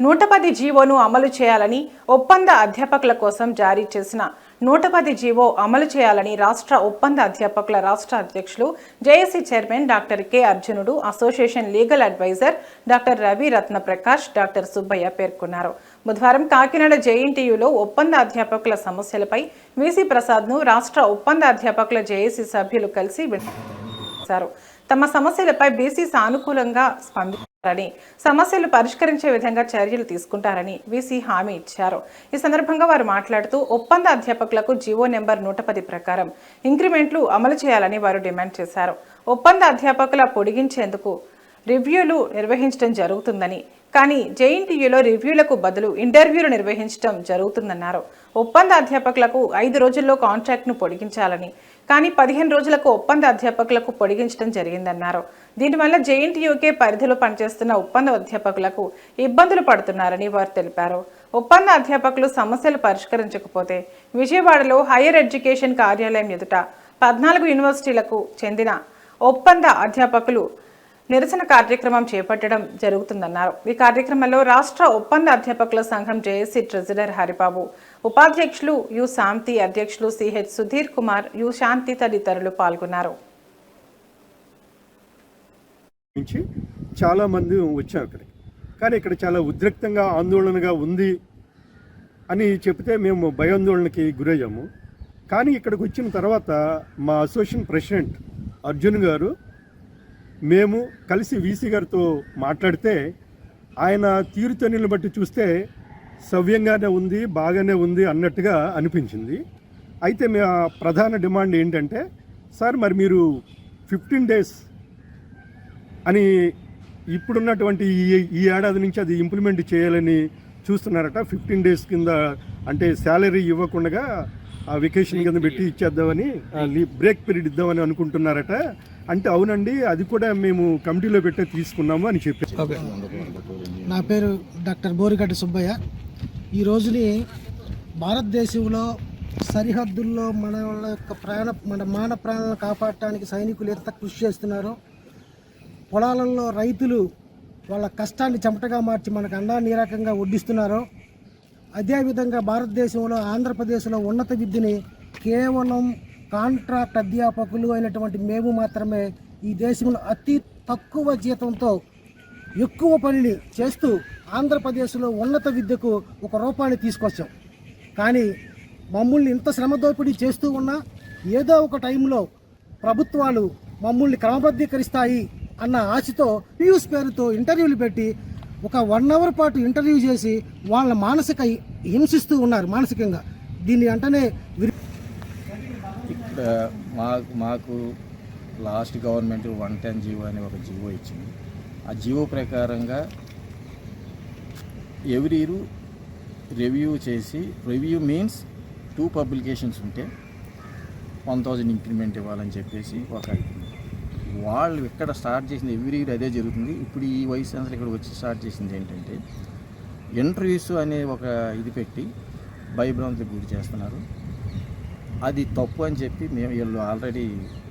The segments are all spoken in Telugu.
నూట పది జీవోను అమలు చేయాలని ఒప్పంద అధ్యాపకుల కోసం జారీ చేసిన నూట పది జీవో అమలు చేయాలని రాష్ట్ర ఒప్పంద అధ్యాపకుల రాష్ట్ర అధ్యక్షులు JAC chairman doctor K Arjunudu association legal adviser doctor Ravi Ratna Prakash doctor Subbaiah పేర్కొన్నారు. బుధవారం కాకినాడ జేఎన్టీయులో ఒప్పంద అధ్యాపకుల సమస్యలపై వీసీ ప్రసాద్ను రాష్ట్ర ఒప్పంద అధ్యాపకుల జేఏసీ సభ్యులు కలిసి చేశారు తమ సమస్యలపై బీసీ సానుకూలంగా స్పంది స్పందించారని సమస్యలు పరిష్కరించే విధంగా చర్యలు తీసుకుంటారని వీసీ హామీ ఇచ్చారు. ఈ సందర్భంగా వారు మాట్లాడుతూ ఒప్పంద అధ్యాపకులకు జీవో నెంబర్ నూట పది ప్రకారం ఇంక్రిమెంట్లు అమలు చేయాలని వారు డిమాండ్ చేశారు. ఒప్పంద అధ్యాపకుల పొడిగించేందుకు రివ్యూలు నిర్వహించడం జరుగుతుందని కానీ జేఎన్టీయూలో రివ్యూలకు బదులు ఇంటర్వ్యూలు నిర్వహించడం జరుగుతుందన్నారు. ఒప్పంద అధ్యాపకులకు ఐదు రోజుల్లో కాంట్రాక్ట్ను పొడిగించాలని కానీ పదిహేను రోజులకు ఒప్పంద అధ్యాపకులకు పొడిగించడం జరిగిందన్నారు. దీనివల్ల జేఎన్టీయూకే పరిధిలో పనిచేస్తున్న ఒప్పంద అధ్యాపకులకు ఇబ్బందులు పడుతున్నారని వారు తెలిపారు. ఒప్పంద అధ్యాపకులు సమస్యలు పరిష్కరించకపోతే విజయవాడలో హైయర్ ఎడ్యుకేషన్ కార్యాలయం ఎదుట పద్నాలుగు యూనివర్సిటీలకు చెందిన ఒప్పంద అధ్యాపకులు నిరసన కార్యక్రమం చేపట్టడం జరుగుతుందన్నారు. ఈ కార్యక్రమంలో రాష్ట్ర ఒప్పంద అధ్యాపకుల సంఘం జేఏసీ ట్రెజరర్ హరిబాబు ఉపాధ్యక్షులు యు శాంతి అధ్యక్షులు సిహెచ్ సుధీర్ కుమార్ యు శాంతి తదితరులు పాల్గొన్నారు. నుంచి చాలా మంది వచ్చాం ఇక్కడికి కానీ ఇక్కడ చాలా ఉద్రిక్తంగా ఆందోళనగా ఉంది అని చెప్తే మేము భయాందోళనకి గురయ్యాము. కానీ ఇక్కడికి వచ్చిన తర్వాత మా అసోసియేషన్ ప్రెసిడెంట్ అర్జున్ గారు మేము కలిసి వీసీ గారితో మాట్లాడితే ఆయన తీరుతెన్నులను బట్టి చూస్తే సవ్యంగానే ఉంది బాగానే ఉంది అన్నట్టుగా అనిపించింది. అయితే మా ప్రధాన డిమాండ్ ఏంటంటే సార్ మరి మీరు ఫిఫ్టీన్ డేస్ అని ఇప్పుడున్నటువంటి ఈ ఈ ఏడాది నుంచి అది ఇంప్లిమెంట్ చేయాలని చూస్తున్నారట. ఫిఫ్టీన్ డేస్ కింద అంటే శాలరీ ఇవ్వకుండా ఆ వెకేషన్ కింద పెట్టి ఇచ్చేద్దామని బ్రేక్ పీరియడ్ ఇద్దామని అనుకుంటున్నారట. అంటే అవునండి అది కూడా మేము కమిటీలో పెట్టే తీసుకున్నాము అని చెప్పి. నా పేరు డాక్టర్ బోరిగడ్డ సుబ్బయ్య. ఈ రోజుని భారతదేశంలో సరిహద్దుల్లో మన వాళ్ళ యొక్క ప్రాణ మన మాన ప్రాణాలను కాపాడటానికి సైనికులు ఎంత కృషి చేస్తున్నారో పొలాలలో రైతులు వాళ్ళ కష్టాన్ని చెమటగా మార్చి మనకు అండా నీరకంగా వడ్డిస్తున్నారో అదేవిధంగా భారతదేశంలో ఆంధ్రప్రదేశ్లో ఉన్నత విద్యని కేవలం కాంట్రాక్ట్ అధ్యాపకులు అయినటువంటి మేము మాత్రమే ఈ దేశంలో అతి తక్కువ జీతంతో ఎక్కువ పనిని చేస్తూ ఆంధ్రప్రదేశ్లో ఉన్నత విద్యకు ఒక రూపాన్ని తీసుకొచ్చాం. కానీ మమ్మల్ని ఇంత శ్రమ దోపిడీ చేస్తూ ఉన్నా ఏదో ఒక టైంలో ప్రభుత్వాలు మమ్మల్ని క్రమబద్ధీకరిస్తాయి అన్న ఆశతో న్యూస్ పేరుతో ఇంటర్వ్యూలు పెట్టి ఒక వన్ అవర్ పాటు ఇంటర్వ్యూ చేసి వాళ్ళ మానసిక హింసిస్తూ ఉన్నారు మానసికంగా. దీన్ని వెంటనే విరి- మాకు మాకు last government one ten GO అని ఒక జీవో ఇచ్చింది. ఆ జీవో ప్రకారంగా ఎవ్రీ ఇయర్ రివ్యూ చేసి రివ్యూ మీన్స్ టూ పబ్లికేషన్స్ ఉంటే వన్ థౌజండ్ ఇంక్రిమెంట్ ఇవ్వాలని చెప్పేసి ఒక వాళ్ళు ఇక్కడ స్టార్ట్ చేసింది ఎవ్రీ ఇయర్ అదే జరుగుతుంది. ఇప్పుడు ఈ వైస్ ఛాన్సలర్ ఇక్కడ వచ్చి స్టార్ట్ చేసింది ఏంటంటే ఇంటర్వ్యూస్ అనే ఒక ఇది పెట్టి భయభ్రాంతికి గురి చేస్తున్నారు. అది తప్పు అని చెప్పి మేము వీళ్ళు ఆల్రెడీ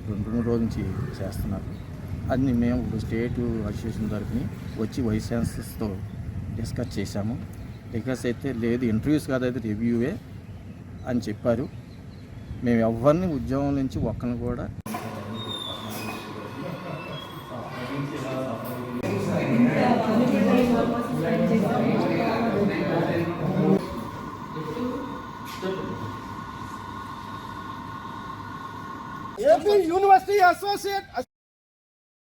రెండు మూడు రోజుల నుంచి చేస్తున్నారు. అది మేము ఇప్పుడు స్టేట్ అసోసియేషన్ తరఫున వచ్చి వైస్ ఛాన్సలర్స్తో డిస్కస్ చేశాము. డిస్కస్ అయితే లేదు ఇంటర్వ్యూస్ కాదు అది రివ్యూవే అని చెప్పారు. మేము ఎవరిని ఉద్యోగం నుంచి ఒక్కరిని కూడా એબી યુનિવર્સિટી એસોસિએટ